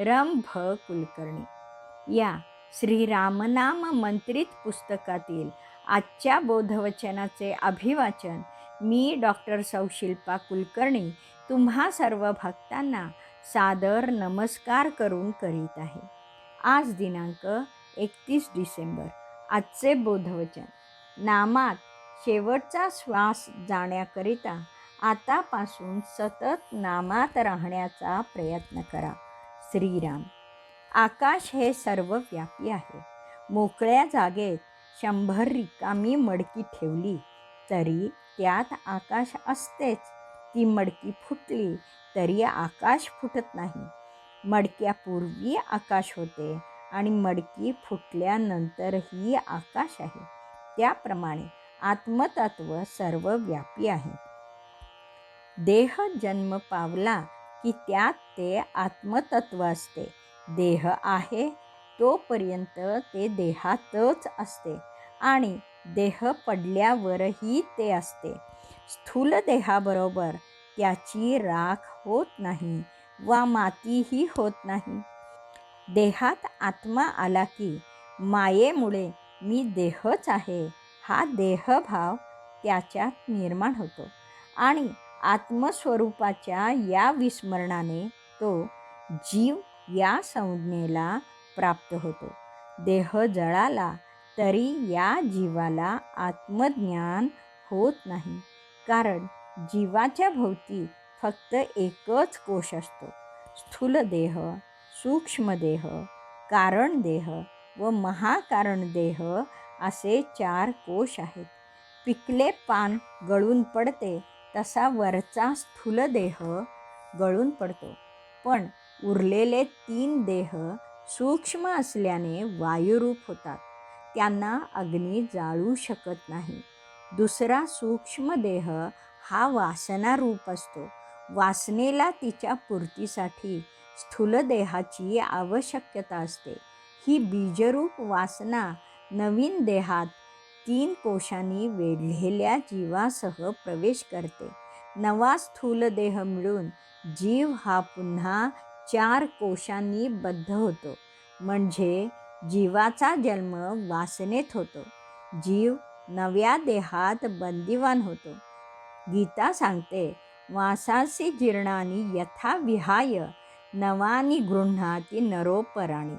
रम भ कुलकर्णी. या श्रीरामनाम मंत्रित पुस्तकातील आजच्या बोधवचनाचे अभिवाचन मी डॉक्टर सौशिल्पा कुलकर्णी तुम्हा सर्व भक्तांना सादर नमस्कार करून करीत आहे. आज दिनांक एकतीस डिसेंबर आजचे बोधवचन. नामात शेवटचा श्वास जाण्याकरिता आतापासून सतत नामात राहण्याचा प्रयत्न करा. श्रीराम. आकाश हे सर्वव्यापी आहे. मोकळ्या जागेत शंभर रिकामी मडकी ठेवली तरी त्यात आकाश असतेच. ती मडकी फुटली तरी आकाश फुटत नाही. मडक्यापूर्वी आकाश होते आणि मडकी फुटल्यानंतरही आकाश आहे. त्याप्रमाणे आत्मतत्व सर्वव्यापी आहे. देह जन्म पावला की त्यात ते आत्मतत्व असते. देह आहे तोपर्यंत ते देहातच असते आणि देह पडल्यावरही ते असते. स्थूल देहाबरोबर त्याची राख होत नाही वा मातीही होत नाही. देहात आत्मा आला की मायेमुळे मी देहच आहे. हा देहभाव त्याच्यात निर्माण होतो आणि आत्मस्वरूपाच्या या विस्मरणाने तो जीव या संज्ञेला प्राप्त होतो. देह जळाला तरी या जीवाला आत्मज्ञान होत नाही. कारण जीवाच्या भोवती फक्त एकच कोश असतो. स्थूल देह सूक्ष्म देह कारण देह व महाकारण देह असे चार कोश आहेत. पिकले पान गळून पडते तसा वरचा स्थूल देह गळून पडतो. पण उरलेले तीन देह सूक्ष्म असल्याने वायुरूप होतात. त्यांना अग्नी जाळू शकत नाही. दुसरा सूक्ष्म देह हा वासनारूप असतो. वासनेला तिच्या पूर्तीसाठी स्थूल देहाची आवश्यकता असते. ही बीजरूप वासना नवीन देहात तीन कोशांनी वेढलेल्या जीवासह प्रवेश करते. नवा स्थूल देह मिळून जीव हा पुन्हा चार कोशांनी बद्ध होतो. म्हणजे जीवाचा जन्म वासनेत होतो. जीव नव्या देहात बंदिवान होतो. गीता सांगते वासासी जीर्णानी यथा विहाय नवानी गृह्णाती नरोपराणी.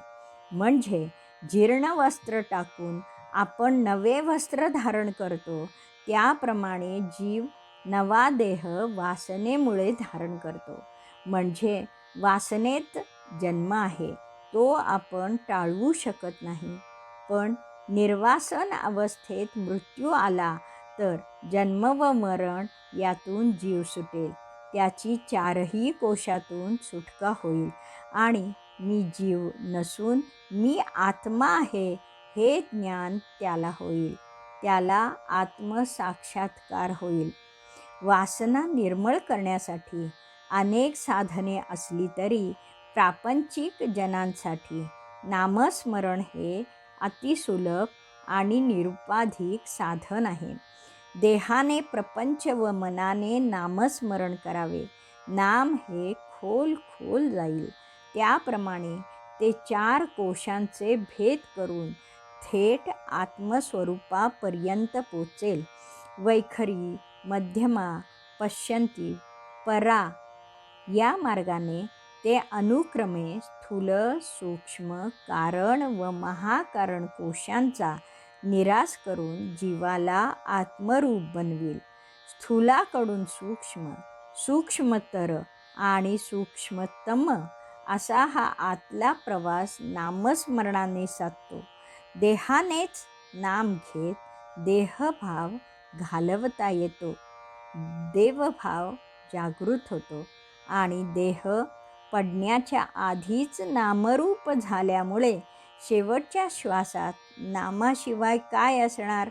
म्हणजे जीर्ण वस्त्र टाकून आपण नवे वस्त्र धारण करतो त्याप्रमाणे जीव नवा देह वासनेमुळे धारण करतो. म्हणजे वासनेत जन्म आहे तो आपण टाळवू शकत नाही. पण निर्वासन अवस्थेत मृत्यू आला तर जन्म व मरण यातून जीव सुटेल. त्याची चारही कोशातून सुटका होईल. आणि मी जीव नसून मी आत्मा आहे हे ज्ञान त्याला होईल. त्याला आत्मसाक्षात्कार होईल. वासना निर्मळ करण्यासाठी अनेक साधने असली तरी प्रापंचिक जनांसाठी नामस्मरण हे अतिसुलभ आणि निरुपाधिक साधन आहे. देहाने प्रपंच व मनाने नामस्मरण करावे. नाम हे खोल खोल जाईल. त्याप्रमाणे ते चार कोशांचे भेद करून थेट आत्मस्वरूपापर्यंत पोचेल. वैखरी मध्यमा पश्यंती परा या मार्गाने ते अनुक्रमे स्थूल सूक्ष्म कारण व महाकारण कोशांचा निराश करून जीवाला आत्मरूप बनवेल. स्थूलाकडून सूक्ष्म सूक्ष्मतर आणि सूक्ष्मतम असा हा आतला प्रवास नामस्मरणाने साधतो. देहानेच नाम घेत देहभाव घालवता येतो. देवभाव जागृत होतो आणि देह पडण्याच्या आधीच नामरूप झाल्यामुळे शेवटच्या श्वासात नामाशिवाय काय असणार?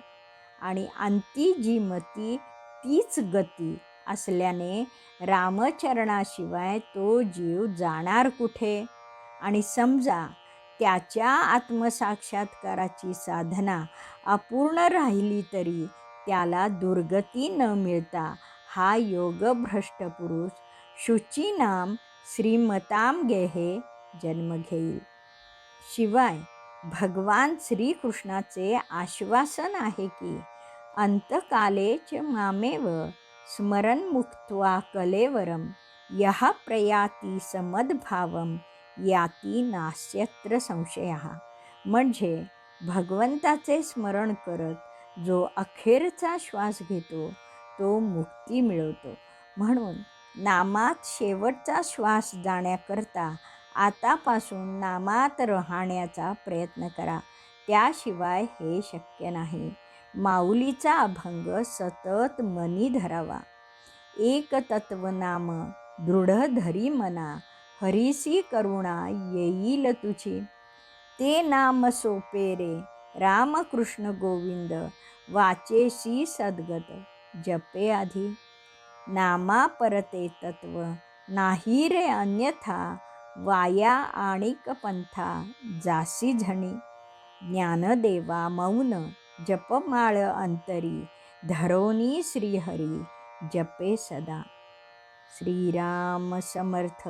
आणि अंती जी मती तीच गती असल्याने रामचरणाशिवाय तो जीव जाणार कुठे? आणि समजा त्याच्या आत्मसाक्षात्काराची साधना अपूर्ण राहिली तरी त्याला दुर्गती न मिळता हा योगभ्रष्ट पुरुष शुचीनाम श्रीमताम गेहे जन्म घेईल. शिवाय भगवान श्रीकृष्णाचे आश्वासन आहे की अंतकालेच मामेव स्मरण मुक्त्वा कलेवरम यह प्रयाती समद्भावम याती नास्यत्र संशय. म्हणजे भगवंताचे स्मरण करत जो अखेरचा श्वास घेतो तो मुक्ती मिळवतो. म्हणून नामात शेवटचा श्वास जाण्याकरता आतापासून नामात राहण्याचा प्रयत्न करा. त्याशिवाय हे शक्य नाही. माऊलीचा अभंग सतत मनी धरावा. एक तत्व नाम दृढ धरी मना हरीसी करुणा येईल तुझी. ते नाम सोपे रे. रामकृष्ण गोविंद वाचेशी सद्गत जपे आधी. नामा परते तत्व नाही रे अन्यथा. वाया आणिक पंथा जासी झणी. ज्ञानदेवा मौन जपमाळ अंतरी. धरोनी श्रीहरी जपे सदा. श्रीराम समर्थ.